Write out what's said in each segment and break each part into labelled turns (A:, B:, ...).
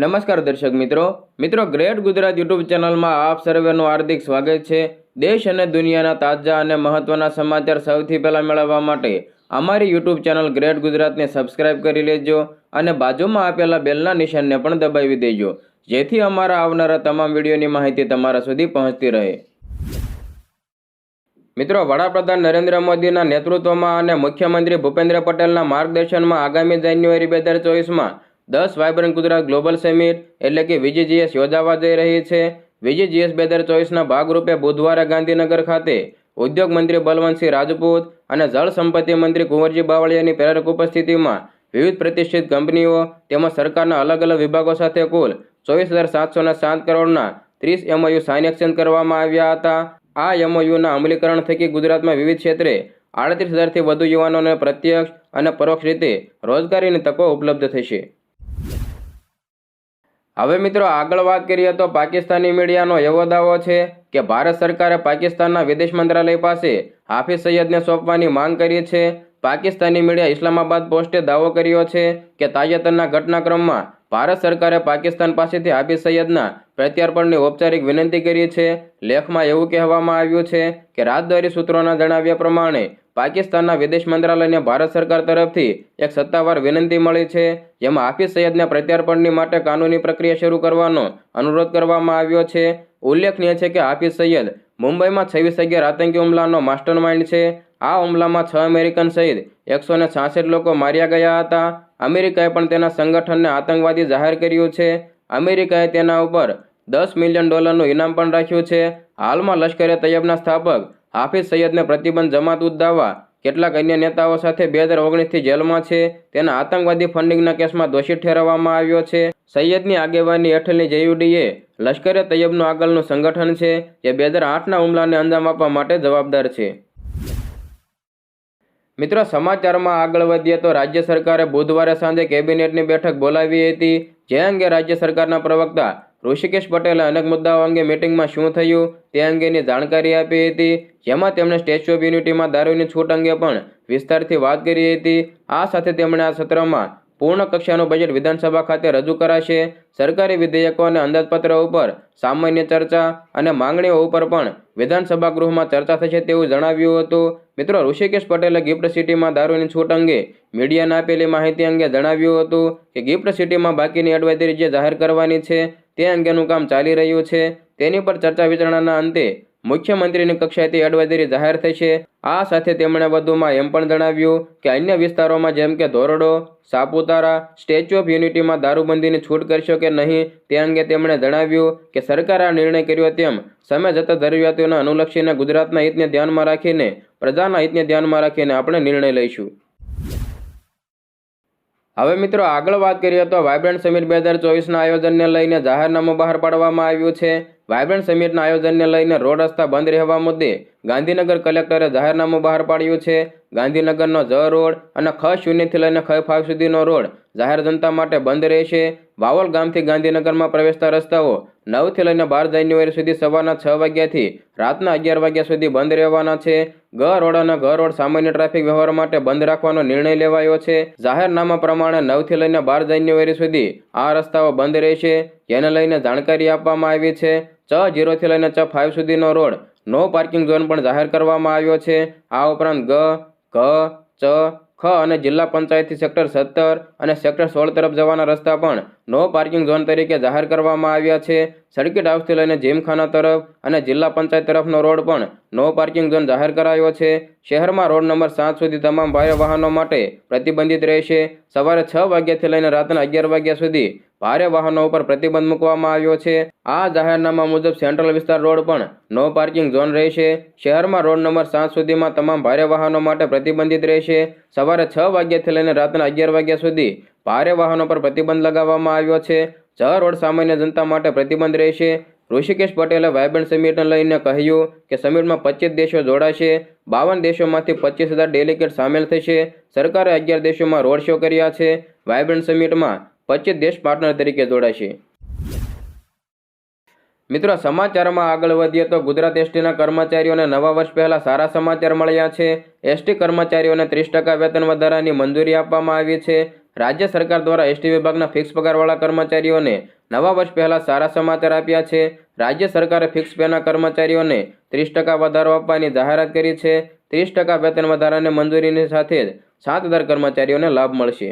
A: નમસ્કાર દર્શક મિત્રો. મિત્રો, ગ્રેટ ગુજરાત યુટ્યુબ ચેનલમાં આપ સર્વેનું હાર્દિક સ્વાગત છે. દેશ અને દુનિયાના તાજા અને મહત્ત્વના સમાચાર સૌથી પહેલાં મેળવવા માટે અમારી યુટ્યુબ ચેનલ ગ્રેટ ગુજરાતને સબસ્ક્રાઇબ કરી લેજો અને બાજુમાં આપેલા બેલના નિશાનને પણ દબાવી દેજો. જેથી અમારા આવનારા તમામ વિડીયોની માહિતી તમારા સુધી પહોંચતી રહે. મિત્રો, વડાપ્રધાન નરેન્દ્ર મોદીના નેતૃત્વમાં અને મુખ્યમંત્રી ભૂપેન્દ્ર પટેલના માર્ગદર્શનમાં આગામી જાન્યુઆરી બે હજાર ચોવીસમાં દસ વાયબ્રન્ટ ગુજરાત ગ્લોબલ સમિટ, એટલે કે વીજીજીએસ યોજાવા જઈ રહી છે. વીજીજીએસ બે હજાર ચોવીસના ભાગરૂપે બુધવારે ગાંધીનગર ખાતે ઉદ્યોગ મંત્રી બલવંતસિંહ રાજપૂત અને જળ સંપત્તિ મંત્રી કુંવરજી બાવળિયાની પ્રેરક ઉપસ્થિતિમાં વિવિધ પ્રતિષ્ઠિત કંપનીઓ તેમજ સરકારના અલગ અલગ વિભાગો સાથે કુલ ચોવીસ હજાર સાતસોના સાત કરોડના ત્રીસ એમઓયુ સાઇન એક્શન કરવામાં આવ્યા હતા. આ એમઓયુના અમલીકરણ થકી ગુજરાતમાં વિવિધ ક્ષેત્રે આડત્રીસ હજારથી વધુ યુવાનોને પ્રત્યક્ષ અને પરોક્ષ રીતે રોજગારીની તકો ઉપલબ્ધ થશે. હવે મિત્રો આગળ વાત કરીએ તો પાકિસ્તાની મીડિયાનો એવો દાવો છે કે ભારત સરકારે પાકિસ્તાનના વિદેશ મંત્રાલય પાસે હાફિઝ સૈયદને સોંપવાની માંગ કરી છે. પાકિસ્તાની મીડિયા ઇસ્લામાબાદ પોસ્ટે દાવો કર્યો છે કે તાજેતરના ઘટનાક્રમમાં ભારત સરકારે પાકિસ્તાન પાસેથી હાફિઝ સૈયદના પ્રત્યાર્પણની ઔપચારિક વિનંતી કરી છે. લેખમાં એવું કહેવામાં આવ્યું છે કે રાજદ્વારી સૂત્રોના જણાવ્યા પ્રમાણે પાકિસ્તાનના વિદેશ મંત્રાલયને ભારત સરકાર તરફથી એક સત્તાવાર વિનંતી મળી છે. જેમાં હાફિઝ સૈયદના પ્રત્યાર્પણની માટે કાનૂની પ્રક્રિયા શરૂ કરવાનો અનુરોધ કરવામાં આવ્યો છે. ઉલ્લેખનીય છે કે હાફિઝ સૈયદ મુંબઈમાં છવ્વીસ અગિયાર આતંકી હુમલાનો માસ્ટરમાઇન્ડ છે. આ હુમલામાં છ અમેરિકન સહિત એકસો છાસઠ લોકો માર્યા ગયા હતા. અમેરિકાએ પણ તેના સંગઠનને આતંકવાદી જાહેર કર્યું છે. અમેરિકાએ તેના ઉપર દસ મિલિયન ડોલરનું ઇનામ પણ રાખ્યું છે. હાલમાં લશ્કરે તૈયબના સ્થાપક હાફિઝ સૈયદને પ્રતિબંધ જમાત ઉદ્દાવા કેટલાક અન્ય નેતાઓ સાથે બે હજાર ઓગણીસથી જેલમાં છે. તેના આતંકવાદી ફંડિંગના કેસમાં દોષિત ઠેરવવામાં આવ્યો છે. સૈયદની આગેવાની હેઠળની જેયુડીએ લશ્કરે તૈયબનું આગળનું સંગઠન છે, જે બે હજાર આઠના હુમલાને અંજામ આપવા માટે જવાબદાર છે. મિત્રો, સમાચારમાં આગળ વધીએ તો રાજ્ય સરકારે બુધવારે સાંજે કેબિનેટની બેઠક બોલાવી હતી. જે અંગે રાજ્ય સરકારના પ્રવક્તા ઋષિકેશ પટેલે અનેક મુદ્દાઓ અંગે મિટિંગમાં શું થયું તે અંગેની જાણકારી આપી હતી, જેમાં તેમણે સ્ટેચ્યુ ઓફ યુનિટીમાં દારૂની છૂટ અંગે પણ વિસ્તારથી વાત કરી હતી. આ સાથે તેમણે આ સત્રમાં પૂર્ણ કક્ષાનું બજેટ વિધાનસભા ખાતે રજૂ કરાશે. સરકારી વિધેયકો અને અંદાજપત્ર ઉપર સામાન્ય ચર્ચા અને માંગણીઓ ઉપર પણ વિધાનસભા ગૃહમાં ચર્ચા થશે તેવું જણાવ્યું હતું. મિત્રો, ઋષિકેશ પટેલે ગિફ્ટ સિટીમાં દારૂની છૂટ અંગે મીડિયાને આપેલી માહિતી અંગે જણાવ્યું હતું કે ગિફ્ટ સિટીમાં બાકીની એડવાઇઝરી જે જાહેર કરવાની છે તે અંગેનું કામ ચાલી રહ્યું છે. તેની પર ચર્ચા વિચારણાના અંતે મુખ્યમંત્રીની કક્ષાએથી એડવાઇઝરી જાહેર થશે આ સાથે તેમણે વધુમાં એમ પણ જણાવ્યું કે અન્ય વિસ્તારોમાં જેમ કે ધોરડો, સાપુતારા, સ્ટેચ્યુ ઓફ યુનિટીમાં દારૂબંધીની છૂટ કરશો કે નહીં તે અંગે તેમણે જણાવ્યું કે સરકારે આ નિર્ણય કર્યો તેમ સમય જતા જરૂરિયાતોને અનુલક્ષીને ગુજરાતના હિતને ધ્યાનમાં રાખીને, પ્રજાના હિતને ધ્યાનમાં રાખીને આપણે નિર્ણય લઈશું. હવે મિત્રો આગળ વાત કરીએ તો વાયબ્રન્ટ સમિટ બે હજાર ચોવીસના આયોજનને લઈને જાહેરનામું બહાર પાડવામાં આવ્યું છે. વાયબ્રન્ટ સમિટના આયોજનને લઈને રોડ રસ્તા બંધ રહેવા મુદ્દે ગાંધીનગર કલેક્ટરે જાહેરનામું બહાર પાડ્યું છે. ગાંધીનગરનો જ રોડ અને ખ શૂન્યથી લઈને ખ ફાઇવ સુધીનો રોડ જાહેર જનતા માટે બંધ રહેશે. વાવલ ગામથી ગાંધીનગરમાં પ્રવેશતા રસ્તાઓ નવથી લઈને બાર જાન્યુઆરી સુધી સવારના છ વાગ્યાથી રાતના અગિયાર વાગ્યા સુધી બંધ રહેવાના છે. ગ રોડ અને ઘ રોડ સામાન્ય ટ્રાફિક વ્યવહાર માટે બંધ રાખવાનો નિર્ણય લેવાયો છે. જાહેરનામા પ્રમાણે નવથી લઈને બાર જાન્યુઆરી સુધી આ રસ્તાઓ બંધ રહેશે. જેને લઈને જાણકારી આપવામાં આવી છે. ચ જીરોથી લઈને ચ ફાઇવ સુધીનો રોડ નો પાર્કિંગ ઝોન પણ જાહેર કરવામાં આવ્યો છે. આ ઉપરાંત ગ ઘ, ચ ખ અને જિલ્લા પંચાયતથી સેક્ટર સત્તર અને સેક્ટર સોળ તરફ જવાના રસ્તા પણ નો પાર્કિંગ ઝોન તરીકે જાહેર કરવામાં આવ્યા છે. સર્કિટ હાઉસથી લઈને જીમખાના તરફ અને જિલ્લા પંચાયત તરફનો રોડ પણ નો પાર્કિંગ ઝોન જાહેર કરાયો છે. શહેરમાં રોડ નંબર સાત સુધી તમામ ભારે વાહનો માટે પ્રતિબંધિત રહેશે. સવારે છ વાગ્યાથી લઈને રાતના અગિયાર વાગ્યા સુધી ભારે વાહનો ઉપર પ્રતિબંધ મૂકવામાં આવ્યો છે. આ જાહેરનામા મુજબ સેન્ટ્રલ વિસ્તાર રોડ પણ નો પાર્કિંગ ઝોન રહેશે. શહેરમાં રોડ નંબર સાત સુધીમાં તમામ ભારે વાહનો માટે પ્રતિબંધિત રહેશે. સવારે છ વાગ્યાથી લઈને રાતના અગિયાર વાગ્યા સુધી ભારે વાહનો પર પ્રતિબંધ લગાવવામાં આવ્યો છે. જ રોડ સામાન્ય જનતા માટે પ્રતિબંધ રહેશે. ઋષિકેશ પટેલે વાયબ્રન્ટ સમિટને લઈને કહ્યું કે સમિટમાં પચીસ દેશો જોડાશે. બાવન દેશોમાંથી પચીસ હજાર ડેલિગેટ સામેલ થશે. સરકારે અગિયાર દેશોમાં રોડ શો કર્યા છે. વાયબ્રન્ટ સમિટમાં પચીસ દેશ પાર્ટનર તરીકે જોડાશે મિત્રો, સમાચારમાં આગળ વધીએ તો ગુજરાત એસટીના કર્મચારીઓને નવા વર્ષ પહેલા સારા સમાચાર મળ્યા છે. એસટી કર્મચારીઓને ત્રીસ ટકા વેતન વધારાની મંજૂરી આપવામાં આવી છે. રાજ્ય સરકાર દ્વારા એસટી વિભાગના ફિક્સ પગારવાળા કર્મચારીઓને નવા વર્ષ પહેલા સારા સમાચાર આપ્યા છે. રાજ્ય સરકારે ફિક્સ પેના કર્મચારીઓને ત્રીસ ટકા વધારો આપવાની જાહેરાત કરી છે. ત્રીસ ટકા વેતન વધારાને મંજૂરીની સાથે જ સાત હજાર કર્મચારીઓને લાભ મળશે.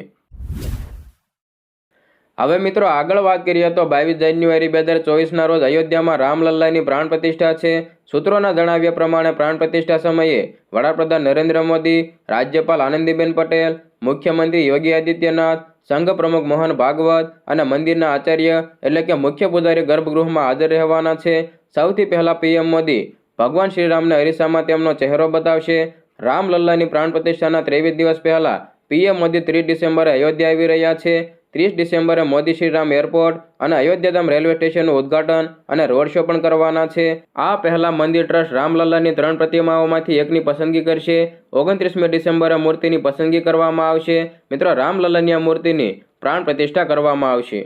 A: હવે મિત્રો આગળ વાત કરીએ તો બાવીસ જાન્યુઆરી બે હજાર ચોવીસના રોજ અયોધ્યામાં રામલલ્લાની પ્રાણ પ્રતિષ્ઠા છે. સૂત્રોના જણાવ્યા પ્રમાણે પ્રાણ પ્રતિષ્ઠા સમયે વડાપ્રધાન નરેન્દ્ર મોદી, રાજ્યપાલ આનંદીબેન પટેલ, મુખ્યમંત્રી યોગી આદિત્યનાથ, સંઘ પ્રમુખ મોહન ભાગવત અને મંદિરના આચાર્ય એટલે કે મુખ્ય પૂજારી ગર્ભગૃહમાં હાજર રહેવાના છે. સૌથી પહેલાં પીએમ મોદી ભગવાન શ્રીરામને અરીસામાં તેમનો ચહેરો બતાવશે. રામલલ્લાની પ્રાણ પ્રતિષ્ઠાના ત્રેવીસ દિવસ પહેલાં પીએમ મોદી ત્રીસ ડિસેમ્બરે અયોધ્યા આવી રહ્યા છે. ત્રીસ ડિસેમ્બરે મોદી શ્રીરામ એરપોર્ટ અને અયોધ્યાધામ રેલવે સ્ટેશનનું ઉદ્ઘાટન અને રોડ શો પણ કરવાના છે. આ પહેલા મંદિર ટ્રસ્ટ રામલલ્લાની ત્રણ પ્રતિમાઓમાંથી એકની પસંદગી કરશે. ઓગણત્રીસમી ડિસેમ્બરે મૂર્તિની પસંદગી કરવામાં આવશે. મિત્રો, રામલલ્લાની આ મૂર્તિની પ્રાણ પ્રતિષ્ઠા કરવામાં આવશે.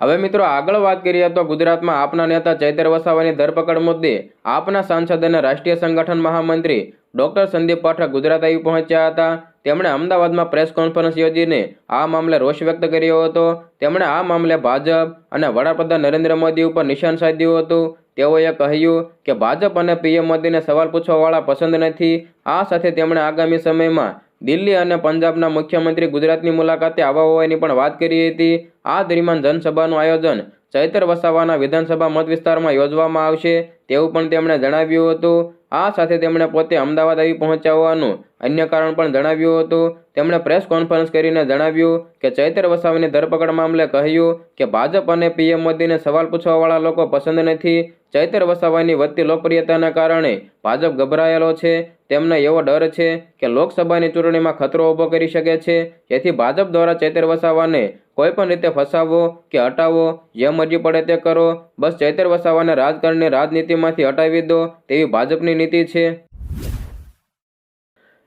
A: હવે મિત્રો, આગળ વાત કરીએ તો ગુજરાતમાં આપના નેતા ચૈતર વસાવાની ધરપકડ મુદ્દે આપના સાંસદ અને રાષ્ટ્રીય સંગઠન મહામંત્રી ડોક્ટર સંદીપ પાઠક ગુજરાત આવી પહોંચ્યા હતા. તેમણે અમદાવાદમાં પ્રેસ કોન્ફરન્સ યોજીને આ મામલે રોષ વ્યક્ત કર્યો હતો. તેમણે આ મામલે ભાજપ અને વડાપ્રધાન નરેન્દ્ર મોદી ઉપર નિશાન સાધ્યું હતું. તેઓએ કહ્યું કે ભાજપ અને પીએમ મોદીને સવાલ પૂછવાવાળા પસંદ નથી. આ સાથે તેમણે આગામી સમયમાં દિલ્હી અને પંજાબના મુખ્યમંત્રી ગુજરાતની મુલાકાતે આવવા હોવાની પણ વાત કરી હતી. આ દરમિયાન જનસભાનું આયોજન ચૈતર વસાવાના વિધાનસભા મત વિસ્તારમાં યોજવામાં આવશે તેવું પણ તેમણે જણાવ્યું હતું. આ સાથે તેમણે પોતે અમદાવાદ આવી પહોંચ્યા અન્ય કારણ પણ જણાવ્યું હતું. તેમણે પ્રેસ કોન્ફરન્સ કરીને જણાવ્યું કે ચૈતર વસાવાની ધરપકડ મામલે કહ્યું કે ભાજપ અને પીએમ મોદીને સવાલ પૂછવાવાળા લોકો પસંદ નથી. ચૈતર વસાવાની વધતી લોકપ્રિયતાના કારણે ભાજપ ગભરાયેલો છે. તેમને એવો ડર છે કે લોકસભાની ચૂંટણીમાં ખતરો ઊભો કરી શકે છે. જેથી ભાજપ દ્વારા ચૈતર વસાવાને કોઈ પણ રીતે ફસાવો કે હટાવો, જે મરજી પડે તે કરો. બસ ચૈતર વસાવાને રાજકારણની રાજનીતિમાંથી હટાવી દો તેવી ભાજપની નીતિ છે.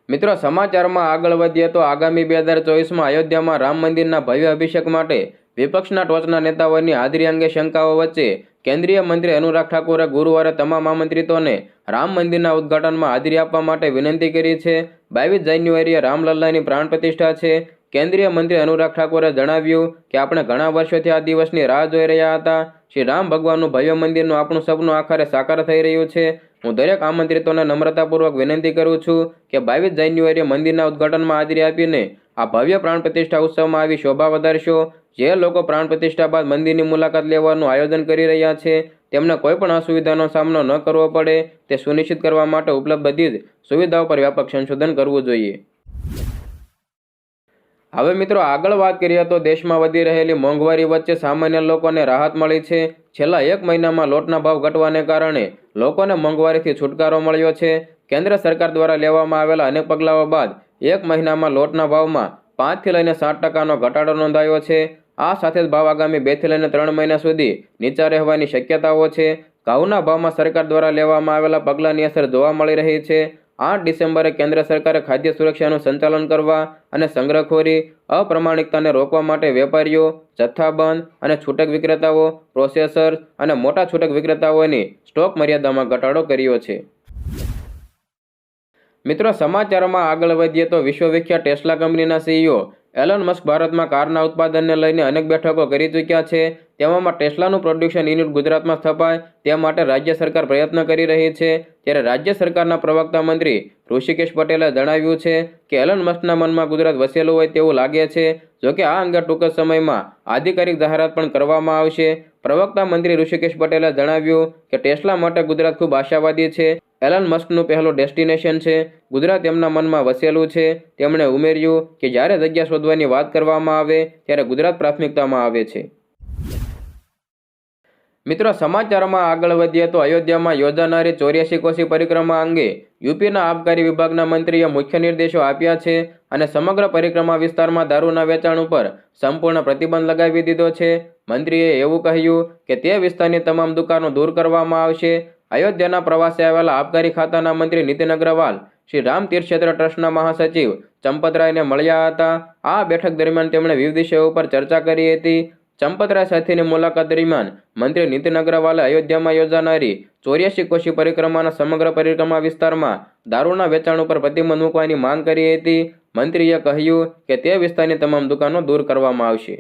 A: મિત્રો, સમાચારમાં આગળ વધીએ તો આગામી બે હજાર ચોવીસમાં અયોધ્યામાં રામ મંદિરના ભવ્ય અભિષેક માટે વિપક્ષના ટોચના નેતાઓની હાજરી અંગે શંકાઓ વચ્ચે કેન્દ્રીય મંત્રી અનુરાગ ઠાકુરે ગુરુવારે તમામ આમંત્રિતોને રામ મંદિરના ઉદ્ઘાટનમાં હાજરી આપવા માટે વિનંતી કરી છે. બાવીસ જાન્યુઆરીએ રામલલ્લાની પ્રાણ પ્રતિષ્ઠા છે. કેન્દ્રીય મંત્રી અનુરાગ ઠાકુરે જણાવ્યું કે, આપણે ઘણા વર્ષોથી આ દિવસની રાહ જોઈ રહ્યા હતા. શ્રી રામ ભગવાનનું ભવ્ય મંદિરનું આપણું સપનું આખરે સાકાર થઈ રહ્યું છે. હું દરેક આમંત્રિતોને નમ્રતાપૂર્વક વિનંતી કરું છું કે, બાવીસ જાન્યુઆરીએ મંદિરના ઉદ્ઘાટનમાં હાજરી આપીને આ ભવ્ય પ્રાણ પ્રતિષ્ઠા ઉત્સવમાં આવી શોભા વધારશો જે લોકો પ્રાણ પ્રતિષ્ઠા બાદ મંદિરની મુલાકાત લેવાનું આયોજન કરી રહ્યા છે, તેમને કોઈપણ અસુવિધાનો સામનો ન કરવો પડે. તે સુનિશ્ચિત કરવા માટે ઉપલબ્ધ બધી જ સુવિધાઓ પર વ્યાપક સંશોધન કરવું જોઈએ. હવે મિત્રો, આગળ વાત કરીએ તો દેશમાં વધી રહેલી મોંઘવારી વચ્ચે સામાન્ય લોકોને રાહત મળી છે. છેલ્લા એક મહિનામાં લોટના ભાવ ઘટવાને કારણે લોકોને મોંઘવારીથી છુટકારો મળ્યો છે. કેન્દ્ર સરકાર દ્વારા લેવામાં આવેલા અનેક પગલાઓ બાદ એક મહિનામાં લોટના ભાવમાં પાંચથી લઈને સાત ટકાનો ઘટાડો નોંધાયો છે. આ સાથે જ ભાવ આગામી બેથી લઈને ત્રણ મહિના સુધી નીચા રહેવાની શક્યતાઓ છે. ઘઉંના ભાવમાં સરકાર દ્વારા લેવામાં આવેલા પગલાંની અસર જોવા મળી રહી છે. આઠ ડિસેમ્બરે કેન્દ્ર સરકારે ખાદ્ય સુરક્ષાનું સંચાલન કરવા અને સંગ્રહખોરી, અપ્રમાણિકતાને રોકવા માટે વેપારીઓ જથ્થાબંધ અને છૂટક વિક્રેતાઓ પ્રોસેસર્સ અને મોટા છૂટક વિક્રેતાઓની સ્ટોક મર્યાદામાં ઘટાડો કર્યો છે. મિત્રો, સમાચારમાં આગળ વધીએ તો વિશ્વવિખ્યાત ટેસ્લા કંપનીના સીઈઓ એલન મસ્ક ભારતમાં કારના ઉત્પાદનને લઈને અનેક બેઠકો કરી ચૂક્યા છે. તેવામાં ટેસ્લાનું પ્રોડક્શન યુનિટ ગુજરાતમાં સ્થપાય, તે માટે રાજ્ય સરકાર પ્રયત્ન કરી રહી છે. ત્યારે રાજ્ય સરકારના પ્રવક્તા મંત્રી ઋષિકેશ પટેલે જણાવ્યું છે કે એલન મસ્કના મનમાં ગુજરાત વસેલું હોય તેવું લાગે છે. જોકે આ અંગે ટૂંક સમયમાં આધિકારિક જાહેરાત પણ કરવામાં આવશે. પ્રવક્તા મંત્રી ઋષિકેશ પટેલે જણાવ્યું કે ટેસ્લા માટે ગુજરાત ખૂબ આશાવાદી છે. એલન મસ્કનું પહેલું ડેસ્ટિનેશન છે. ગુજરાત તેમના મનમાં વસેલું છે. તેમણે ઉમેર્યું કે જ્યારે જગ્યા શોધવાની વાત કરવામાં આવે, ત્યારે ગુજરાત પ્રાથમિકતામાં આવે છે. મિત્રો, સમાચારમાં આગળ વધીએ તો અયોધ્યામાં યોજાનારી ચોર્યાસી કોશી પરિક્રમા અંગે યુપીના આબકારી વિભાગના મંત્રીએ મુખ્ય નિર્દેશો આપ્યા છે અને સમગ્ર પરિક્રમા વિસ્તારમાં દારૂના વેચાણ ઉપર સંપૂર્ણ પ્રતિબંધ લગાવી દીધો છે. મંત્રીએ એવું કહ્યું કે તે વિસ્તારની તમામ દુકાનો દૂર કરવામાં આવશે. અયોધ્યાના પ્રવાસે આવેલા આબકારી ખાતાના મંત્રી નીતિન અગ્રવાલ, શ્રી રામ તીર્થક્ષેત્ર ટ્રસ્ટના મહાસચિવ ચંપતરાયને મળ્યા હતા. આ બેઠક દરમિયાન તેમણે વિવિધ વિષયો ઉપર ચર્ચા કરી હતી. ચંપતરાય સાથેની મુલાકાત દરમિયાન મંત્રી નીતિન અગ્રવાલે અયોધ્યામાં યોજાનારી ચોર્યાસી કોશી પરિક્રમાના સમગ્ર પરિક્રમા વિસ્તારમાં દારૂના વેચાણ ઉપર પ્રતિબંધ મૂકવાની માંગ કરી હતી. મંત્રીએ કહ્યું કે તે વિસ્તારની તમામ દુકાનો દૂર કરવામાં આવશે.